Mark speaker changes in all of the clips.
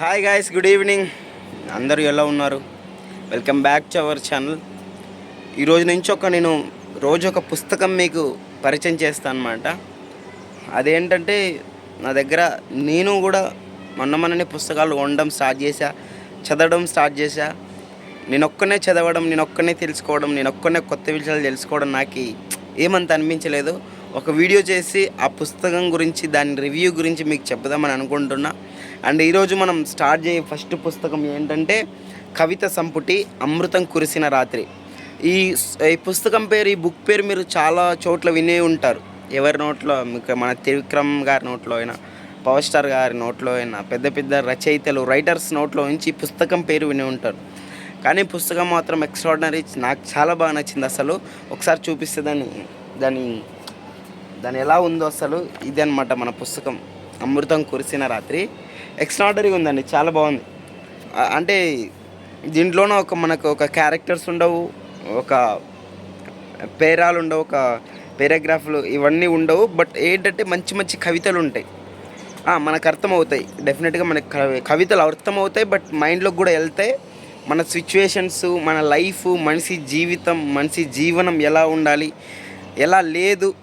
Speaker 1: Hi guys good evening అందరూ ఎలా ఉన్నారు? Welcome back to our channel ఈరోజు నుంచి ఒక నేను రోజు ఒక పుస్తకం మీకు పరిచయం చేస్తాను అనమాట అదేంటంటే నా దగ్గర నేను కూడా మొన్న మొన్ననే పుస్తకాలు కొనడం స్టార్ట్ చేశా చదవడం స్టార్ట్ చేశా. నేను ఒక్కనే చదవడం నేను ఒక్కనే తెలుసుకోవడం నేను ఒక్కనే కొత్త విషయాలు తెలుసుకోవడం నాకు ఏమంత అనిపించలేదు. ఒక వీడియో చేసి ఆ పుస్తకం గురించి దాని రివ్యూ గురించి మీకు చెప్దామని అనుకుంటున్నా. అండ్ ఈరోజు మనం స్టార్ట్ చేయ ఫస్ట్ పుస్తకం ఏంటంటే కవిత సంపుటి అమృతం కురిసిన రాత్రి. ఈ ఈ పుస్తకం పేరు ఈ బుక్ పేరు మీరు చాలా చోట్ల వినే ఉంటారు. ఎవరి నోట్లో మీకు మన త్రివిక్రమ్ గారి నోట్లో అయినా పవర్ స్టార్ గారి నోట్లో అయినా పెద్ద పెద్ద రచయితలు రైటర్స్ నోట్లో నుంచి పుస్తకం పేరు విని ఉంటారు. కానీ పుస్తకం మాత్రం ఎక్స్ట్రాడినరీ నాకు చాలా బాగా నచ్చింది అసలు. ఒకసారి చూపిస్తే దాన్ని దాని దాని ఎలా ఉందో అసలు ఇది అనమాట మన పుస్తకం. అమృతం కురిసిన రాత్రి. ఎక్స్ట్రాడరీ ఉందండి చాలా బాగుంది. అంటే దీంట్లోనూ ఒక మనకు ఒక క్యారెక్టర్స్ ఉండవు ఒక పేరాలు ఉండవు ఒక పేరాగ్రాఫ్లు ఇవన్నీ ఉండవు బట్ ఏంటంటే మంచి మంచి కవితలు ఉంటాయి. మనకు అర్థమవుతాయి డెఫినెట్గా మనకు కవి- కవితలు అర్థమవుతాయి బట్ మైండ్లోకి కూడా వెళ్తాయి మన సిచ్యువేషన్స్ మన లైఫ్ మనిషి జీవితం మనిషి జీవనం ఎలా ఉండాలి ఎలా లేదు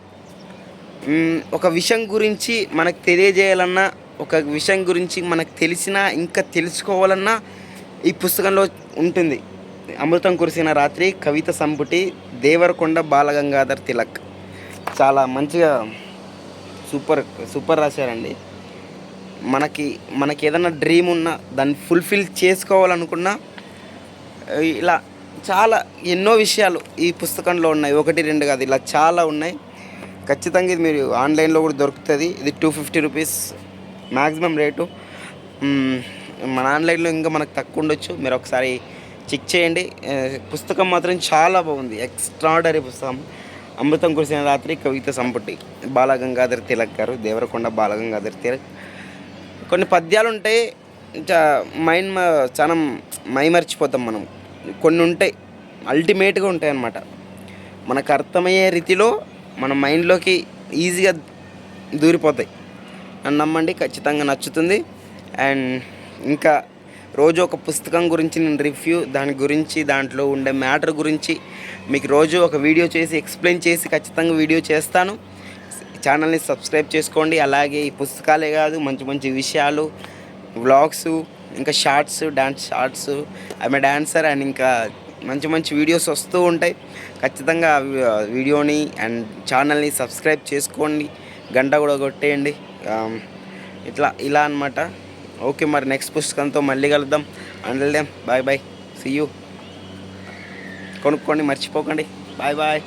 Speaker 1: ఒక విషయం గురించి మనకు తెలియజేయాలన్నా ఒక విషయం గురించి మనకు తెలిసినా ఇంకా తెలుసుకోవాలన్నా ఈ పుస్తకంలో ఉంటుంది. అమృతం కురిసిన రాత్రి కవిత సంపుటి దేవరకొండ బాలగంగాధర్ తిలక్. చాలా మంచిగా సూపర్ సూపర్ రాశారండి. మనకి మనకి ఏదైనా డ్రీమ్ ఉన్నా దాన్ని ఫుల్ఫిల్ చేసుకోవాలనుకున్నా ఇలా చాలా ఎన్నో విషయాలు ఈ పుస్తకంలో ఉన్నాయి. ఒకటి రెండు కాదు ఇలా చాలా ఉన్నాయి. ఖచ్చితంగా ఇది మీరు ఆన్లైన్లో కూడా దొరుకుతుంది. ఇది two fifty rupees maximum rate మన ఆన్లైన్లో ఇంకా మనకు తక్కువ ఉండొచ్చు. మీరు ఒకసారి చెక్ చేయండి. పుస్తకం మాత్రం చాలా బాగుంది. ఎక్స్ట్రాడరీ పుస్తకం. అమృతం కురిసిన రాత్రి కవిత సంపుటి. బాలగంగాధర్ తిలక్ గారు దేవరకొండ బాలగంగాధర్ తిలక్. కొన్ని పద్యాలు ఉంటాయి. మైండ్ చాలా మైమర్చిపోతాం మనం. కొన్ని ఉంటాయి. అల్టిమేట్గా ఉంటాయి అన్నమాట మనకు అర్థమయ్యే రీతిలో మన మైండ్లోకి ఈజీగా దూరిపోతాయి. నన్ను నమ్మండి ఖచ్చితంగా నచ్చుతుంది. అండ్ ఇంకా రోజు ఒక పుస్తకం గురించి నేను రివ్యూ దాని గురించి దాంట్లో ఉండే మ్యాటర్ గురించి మీకు రోజు ఒక వీడియో చేసి ఎక్స్ప్లెయిన్ చేసి ఖచ్చితంగా వీడియో చేస్తాను. ఛానల్ని సబ్స్క్రైబ్ చేసుకోండి. అలాగే ఈ పుస్తకాలే కాదు మంచి మంచి విషయాలు వ్లాగ్స్ ఇంకా shorts dance shorts I'm dancer and ఇంకా మంచి మంచి వీడియోస్ వస్తూ ఉంటాయి. ఖచ్చితంగా వీడియోని అండ్ ఛానల్ని సబ్స్క్రైబ్ చేసుకోండి. గంట కూడా కొట్టేయండి. ఇట్లా ఇలా అన్నమాట. ఓకే మరి నెక్స్ట్ పుస్తకంతో మళ్ళీ కలుద్దాం. అండల్దాం బాయ్ బాయ్ సీ యూ కొనుక్కోండి మర్చిపోకండి. Bye bye